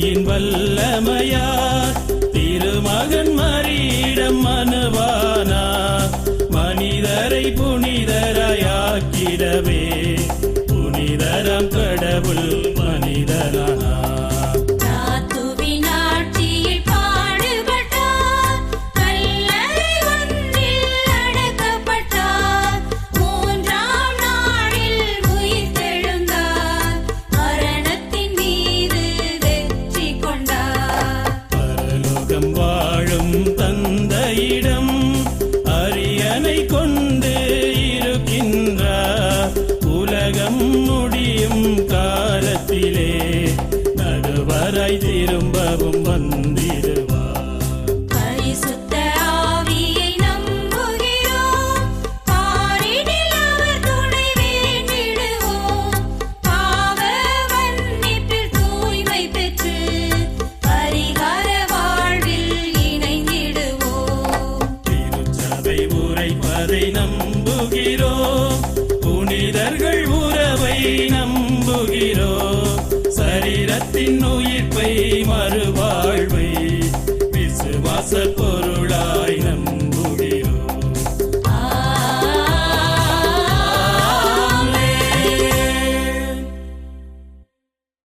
தாயின் வல்லமையார் திருமகன் மறியிடம் மனுவானா? மனிதரை புனிதரையாக்கிடவே புனிதரம் கடவுள் திரும்பவும் வந்திடுவார் பரிசுத்த ஆவியை நம்புகிறோம். பாரினில் அவர் துணை வேண்டிடுவோம். பாவ மன்னிப்பில் தூய்மை பெற்று பரிகார வாழ்வில் இணைந்திடுவோம். திருச்சபை உரைப்பதை நம்புகிறோம். சரீரத்தின் உயிர்ப்பை மறுவாழ்வை. விசுவாச